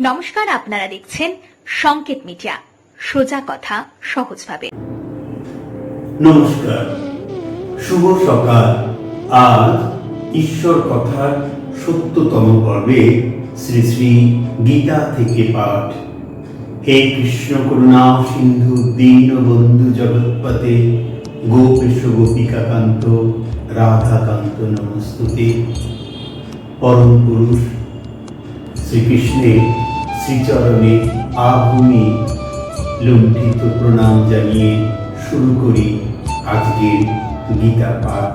নমস্কার, আপনারা দেখছেন সংকেত মিডিয়া। সোজা কথা, সহজভাবে। নমস্কার। শুভ সকাল। আজ ঈশ্বর কথার সত্যতম পর্বে শ্রী শ্রী গীতা থেকে পাঠ। হে কৃষ্ণ করুণা সিন্ধু, দীন বন্ধু জগৎপতে, গোপেশ গোপিকাকান্ত, রাধাকান্ত নমস্তুতে। পরম পুরুষ শ্রীকৃষ্ণের শ্রীচরণে আভূমি লুণ্ঠিত প্রণাম জানিয়ে শুরু করি আজকের গীতা পাঠ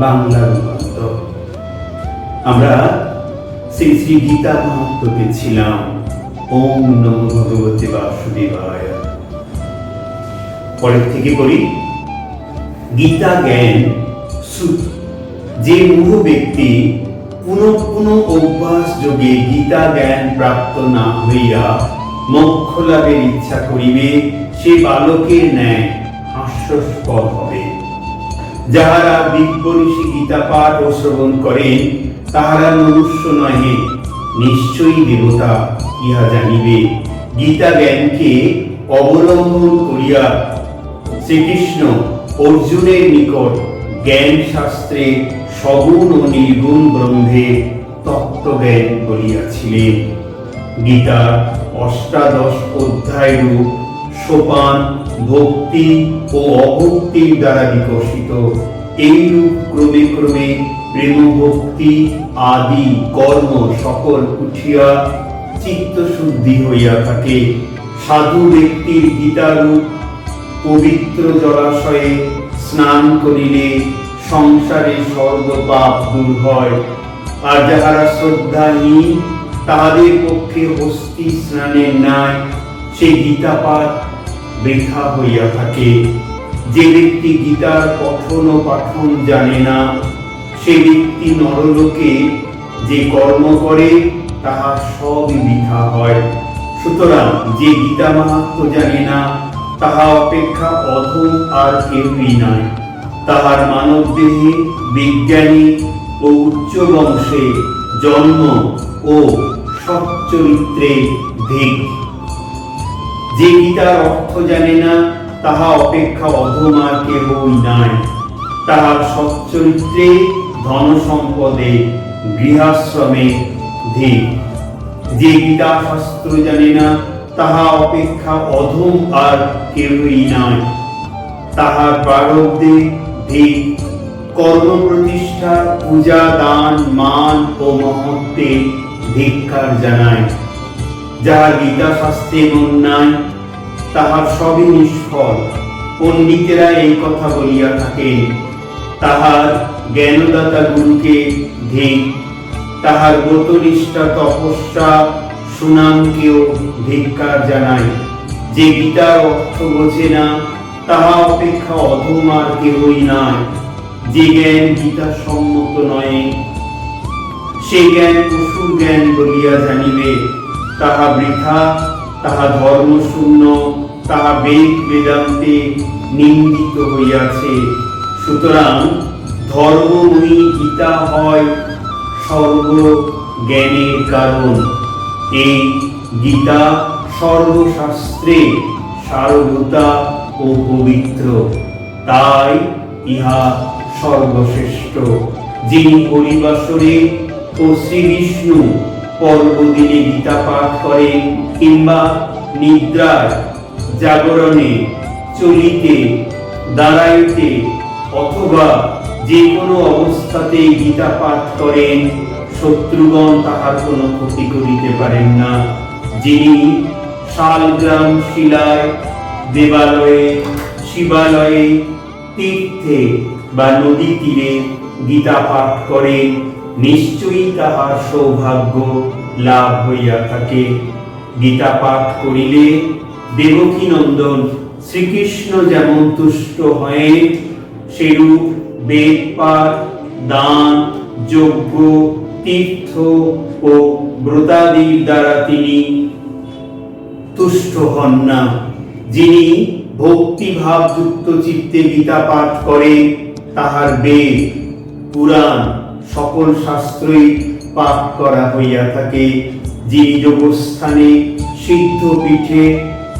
বাংলা রূপান্তর। আমরা শ্রী শ্রী গীতা মাহাত্মকে ছিলাম। ওম নম ভগবতে বাসুদেবায়। পরের থেকে পড়ি, গীতা জ্ঞান যে মূঢ় ব্যক্তি পুনঃ পুনঃ অভ্যাস যোগে গীতা জ্ঞান প্রাপ্ত না হইয়া মোক্ষ লাভের ইচ্ছা করিবে, সে বালকের ন্যায় হাস্যস্পদ হবে। যাহারা গীতা পাঠ ও শ্রবণ করেন, তাহারা মনুষ্য নহে, নিশ্চয়ই দেবতা ইহা জানিবে। গীতা জ্ঞানকে অবলম্বন করিয়া শ্রীকৃষ্ণ অর্জুনের নিকট জ্ঞান শাস্ত্রে সগুণ ও নির্গুণ ব্রহ্মে তত্ত্বজ্ঞান বলিয়াছিলেন গীতা অষ্টাদশ অধ্যায় রূপ সোপান ভক্তি ও অভক্তির দ্বারা বিকশিত। এইরূপ ক্রমে ক্রমে প্রেম ভক্তি আদি কর্ম সকল উঠিয়া চিত্ত শুদ্ধি হইয়া থাকে। সাধু ব্যক্তির গীতারূপ পবিত্র জলাশয়ে স্নান করিলে সংসারে সর্বপাপ দূর হয়। আর যাহারা শ্রদ্ধাহীন তাহাদের পক্ষে হস্তি স্নানের ন্যায় সেই গীতা পাঠ বৃথা হইয়া থাকে। যে ব্যক্তি গীতার পঠন ও পাঠন জানে না, সে ব্যক্তি নরলোকে যে কর্ম করে, তাহা সবই বৃথা হয়। সুতরাং যে গীতা মাহাত্ম জানে না, তাহা অপেক্ষা অধম আর কেউই নয় তাহার মানব দেহে বিজ্ঞানী ও উচ্চ বংশে জন্ম ও সচ্চরিত্রে ধিক। যে গীতার অর্থ জানে না, তাহা অপেক্ষা অধম কেহই নাই। তাহার সচ্চরিত্রে ধন সম্পদে গৃহাশ্রমে ধিক। যে গীতা শাস্ত্র জানে না, তাহা অপেক্ষা অধম আর কেউই নাই। তাহার প্রারব্ধে ধিক কর্ম প্রতিষ্ঠা পূজা, দান, মান ও মহত্বে ধিক্কার জানায়। গীতা শাস্ত্রে তাহার সবই নিষ্ফল। পণ্ডিতেরা এই কথা বলিয়া থাকেন, তাহার জ্ঞানদাতা গুরুকে ধিক তাহার ব্রতনিষ্ঠা তপস্যা সুনামকেও ধিক্কার জানায়। যে গীতার অর্থ বোঝে না তাহা অপেক্ষা অধম আর কেহই নয় যে জ্ঞান গীতা সম্মত নয় সে জ্ঞান পশুর জ্ঞান বলিয়া জানিবে। তাহা বৃথা, তাহা ধর্মশূন্য, তাহা বেদ বেদান্তে নিন্দিত হইয়াছে। সুতরাং ধর্মময়ী গীতা হয় সর্ব জ্ঞানের কারণ। এই গীতা সর্বশাস্ত্রে সারভূতা ও পবিত্র। তাই ইহা সর্বশ্রেষ্ঠ, যিনি হরিবাসরে ও শ্রী বিষ্ণু পর্বদিনে গীতা পাঠ করেন কিংবা নিদ্রায় জাগরণে, চলিতে, দাঁড়াইতে অথবা যে কোনো অবস্থাতে গীতা পাঠ করেন, শত্রুগণ তাহার কোনো ক্ষতি করিতে পারেন না, যিনি শালগ্রাম শিলায় দেবালয়ে, শিবালয়ে, তীর্থে বা নদী তীরে গীতা পাঠ করে, নিশ্চয়ই তাহার সৌভাগ্য লাভ হইয়া থাকে। গীতা পাঠ করিলে দেবকী নন্দন শ্রীকৃষ্ণ যেমন তুষ্ট হয়ে, সেরূপ বেদ পাঠ, দান, যজ্ঞ, তীর্থ ও ব্রতাদির দ্বারা তিনি তুষ্ট হন না। যিনি ভক্তিভাব যুক্ত চিত্তে গীতা পাঠ করে, তাহার বেদ, পুরাণ, সকল শাস্ত্রই পাঠ করা হইয়া থাকে। যিনি যোগস্থানে সিদ্ধ পিঠে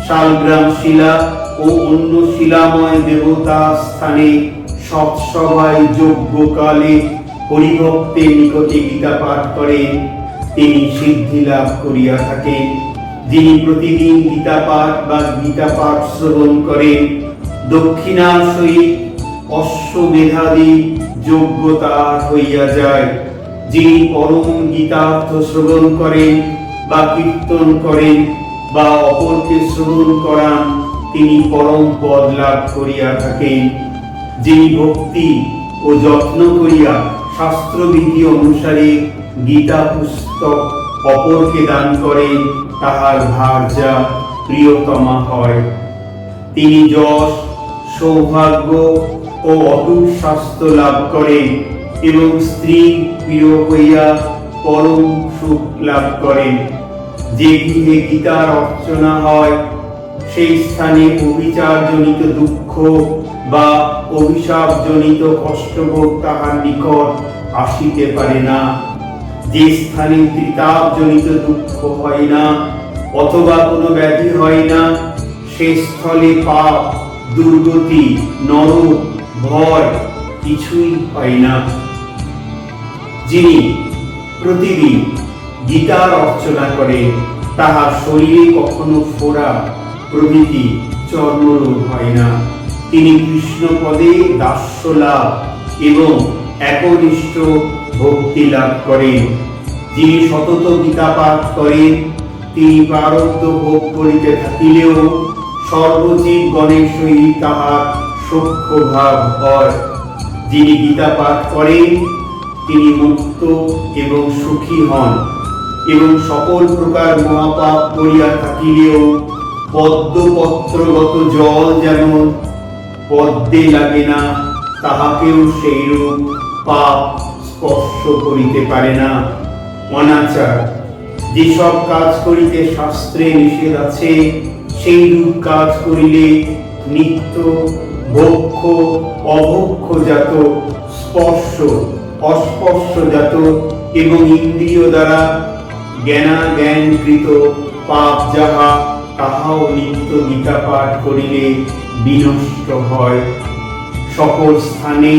শালগ্রাম শিলা ও অন্য শিলাময় দেবতা স্থানে সৎসভায় যজ্ঞকালে হরিভক্তের নিকটে গীতা পাঠ করে তিনি সিদ্ধি লাভ করিয়া থাকেন। যিনি প্রতিদিন গীতা পাঠ বা গীতা পাঠ শ্রবণ করেন, দক্ষিণার সহিত অশ্বমেধাদি যোগ্যতা হইয়া যায়। যিনি পরম গীতার্থ শ্রবণ করেন বা কীর্তন করেন বা অপরকে শ্রবণ করান, তিনি পরম পদ লাভ করিয়া থাকেন। যিনি ভক্তি ও যত্ন করিয়া শাস্ত্রবিধি অনুসারে গীতা পুস্তক অপরকে দান করেন তাহার ভার্যা প্রিয়তমা হয়। তিনি যশ, সৌভাগ্য ও অটুট স্বাস্থ্য লাভ করেন এবং স্ত্রী প্রিয় হইয়া পরম সুখ লাভ করেন। যে গৃহে গীতার অর্চনা হয়, সেই স্থানে অভিচারজনিত দুঃখ বা অভিশাপজনিত কষ্টভোগ তাহার নিকট আসিতে পারে না। যে স্থানে ত্রিতাপজনিত দুঃখ হয় না, অথবা কোনো ব্যাধি হয় না, সে স্থলে পাপ দুর্গতি নরক ভয় কিছুই হয় না। যিনি প্রতিদিন গীতার অর্চনা করে তাহার শরীরে কখনো ফোড়া প্রভৃতি চর্মরোগ হয় না। তিনি কৃষ্ণ পদে দাস্য লাভ এবং একনিষ্ঠ ভক্তি লাভ করেন যিনি সতত গীতা পাঠ করেন, তিনি প্রারব্ধ ভোগ করিতে থাকিলেও সর্বজীব গণের সহিত তাহার সখ্য ভাব হয়। যিনি গীতা পাঠ করেন, তিনি মুক্ত এবং সুখী হন এবং সকল প্রকার মহাপাপ করিয়া থাকিলেও পদ্মপত্রগত জল যেমন পদ্মে লাগে না, তাহাকেও সেইরূপ পাপ স্পর্শ করিতে পারে না। অনাচার, যেসব কাজ করিতে শাস্ত্রে নিষেধ আছে সেই রূপ কাজ করিলে নিত্য ভক্ষ অভক্ষজাত স্পর্শ, অস্পর্শজাত এবং ইন্দ্রিয় দ্বারা জ্ঞানা জ্ঞানাজ্ঞানকৃত পাপ যাহা, তাহাও নিত্য গীতা পাঠ করিলে বিনষ্ট হয়। সকল স্থানে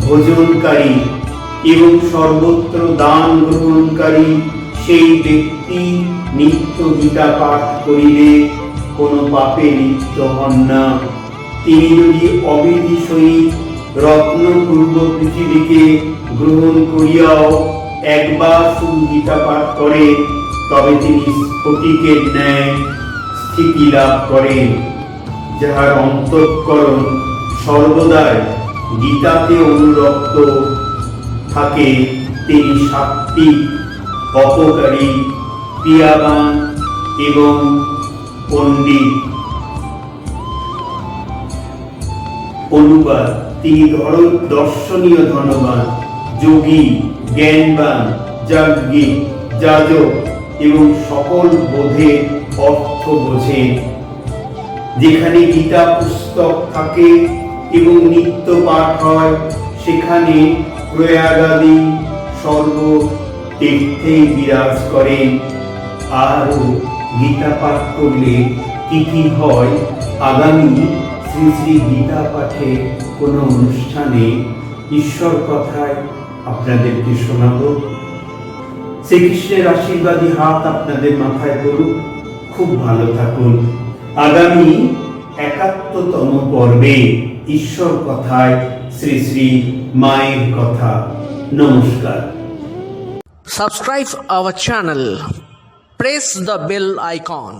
ভোজনকারী এবং সর্বত্র দান গ্রহণকারী সেই ব্যক্তি নিত্য গীতা পাঠ করিলে কোনো পাপে লিপ্ত হন না। তিনি যদি অবিধি সহিত রত্নপূর্ব পৃথিবীকে গ্রহণ করিয়াও একবার শুধু গীতা পাঠ করে, তবে তিনি স্ফটিকের ন্যায় স্থিতি লাভ করেন। যাহার অন্তঃকরণ সর্বদাই গীতাতে অনুরক্ত থাকে তিনি সাত্বিক অপকারী ক্রিয়াবান এবং পণ্ডিত। অনুবাদ, তিনি ধর দর্শনীয় ধনবান, যোগী, জ্ঞানবান যাজ্ঞী যাজক এবং সকল বোধে অর্থ বোঝে। যেখানে গীতা পুস্তক থাকে এবং নিত্য পাঠ হয়, সেখানে প্রয়াগাদি সর্ব তীর্থেই বিরাজ করেন আরও গীতা পাঠ করলে কি কি হয়? আগামী শ্রী শ্রী গীতা পাঠে কোনো অনুষ্ঠানে ঈশ্বর কথায় আপনাদেরকে শোনাবো। শ্রীকৃষ্ণের আশীর্বাদী হাত আপনাদের মাথায় পড়ুক। খুব ভালো থাকুন। আগামী একাত্ততম পর্বে ঈশ্বর কথায় শ্রী শ্রী মায়ের কথা নমস্কার subscribe our channel press the bell icon